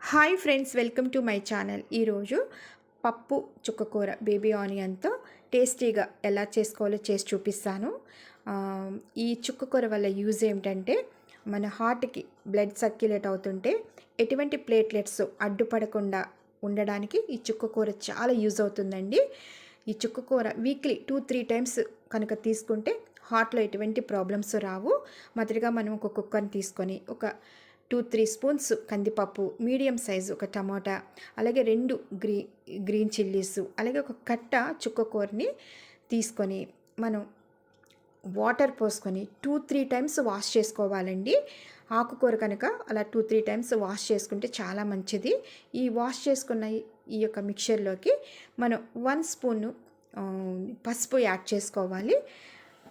Hi friends welcome to my channel. ఈరోజు పప్పు చుక్కకూర బేబీ ఆనియన్తో టేస్టీగా ఎలా చేసుకోవాలో చేసి చూపిస్తాను. ఈ చుక్కకూర వల్ల యూజ్ ఏమిటంటే మన హార్ట్కి బ్లడ్ సర్క్యులేట్ అవుతుంటే ఎటువంటి ప్లేట్లెట్స్ అడ్డుపడకుండా ఉండడానికి ఈ చుక్కకూర చాలా యూజ్ అవుతుందండి. ఈ చుక్కకూర వీక్లీ టూ త్రీ టైమ్స్ కనుక తీసుకుంటే హార్ట్లో ఎటువంటి ప్రాబ్లమ్స్ రావు. మొదటిగా మనం ఒక కుక్కర్ని తీసుకొని ఒక టూ త్రీ స్పూన్స్ కందిపప్పు మీడియం సైజు ఒక టమాటా అలాగే రెండు గ్రీ గ్రీన్ చిల్లీస్ అలాగే ఒక కట్ట చుక్కకూరని తీసుకొని మనం వాటర్ పోసుకొని టూ త్రీ టైమ్స్ వాష్ చేసుకోవాలండి. ఆకుకూర కనుక అలా టూ త్రీ టైమ్స్ వాష్ చేసుకుంటే చాలా మంచిది. ఈ వాష్ చేసుకున్న ఈ- యొక్క మిక్చర్లోకి మనం వన్ స్పూన్ పసుపు యాడ్ చేసుకోవాలి.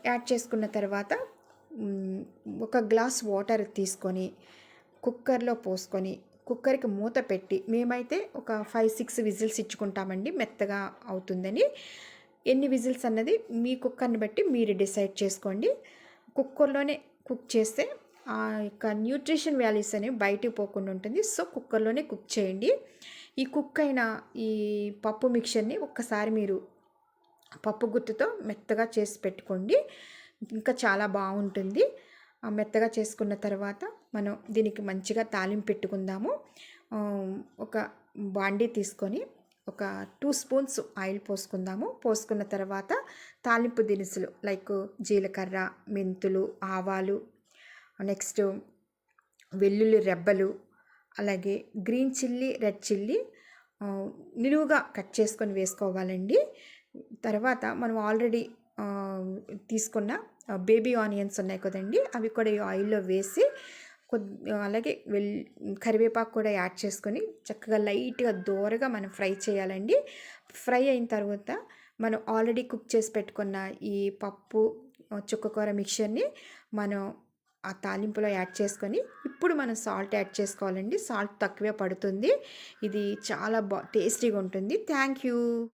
యాడ్ చేసుకున్న తర్వాత ఒక గ్లాస్ వాటర్ తీసుకొని కుక్కర్లో పోసుకొని కుక్కర్కి మూత పెట్టి మేమైతే ఒక ఫైవ్ సిక్స్ విజిల్స్ ఇచ్చుకుంటామండి మెత్తగా అవుతుందని. ఎన్ని విజిల్స్ అన్నది మీ కుక్కర్ని బట్టి మీరు డిసైడ్ చేసుకోండి. కుక్కర్లోనే కుక్ చేస్తే ఆ యొక్క న్యూట్రిషన్ వాల్యూస్ అనేవి బయటకు పోకుండా ఉంటుంది. సో కుక్కర్లోనే కుక్ చేయండి. ఈ కుక్ అయిన ఈ పప్పు మిక్చర్ని ఒక్కసారి మీరు పప్పు గుత్తుతో మెత్తగా చేసి పెట్టుకోండి. ఇంకా చాలా బాగుంటుంది. మెత్తగా చేసుకున్న తర్వాత మనం దీనికి మంచిగా తాలింపు పెట్టుకుందాము. ఒక బాండీ తీసుకొని ఒక టూ స్పూన్స్ ఆయిల్ పోసుకుందాము. పోసుకున్న తర్వాత తాలింపు దినుసులు లైక్ జీలకర్ర మెంతులు ఆవాలు నెక్స్ట్ వెల్లుల్లి రెబ్బలు అలాగే గ్రీన్ చిల్లీ రెడ్ చిల్లీ నిలువుగా కట్ చేసుకొని వేసుకోవాలండి. తర్వాత మనం ఆల్రెడీ తీసుకున్న బేబీ ఆనియన్స్ ఉన్నాయి కదండి అవి కూడా ఈ ఆయిల్లో వేసి కొద్ది అలాగే వెల్ కరివేపాకు కూడా యాడ్ చేసుకొని చక్కగా లైట్గా దోరగా మనం ఫ్రై చేయాలండి. ఫ్రై అయిన తర్వాత మనం ఆల్రెడీ కుక్ చేసి పెట్టుకున్న ఈ పప్పు చుక్కకూర మిక్చర్ని మనం ఆ తాలింపులో యాడ్ చేసుకొని ఇప్పుడు మనం సాల్ట్ యాడ్ చేసుకోవాలండి. సాల్ట్ తక్కువే పడుతుంది. ఇది చాలా బా టేస్టీగా ఉంటుంది. Thank you.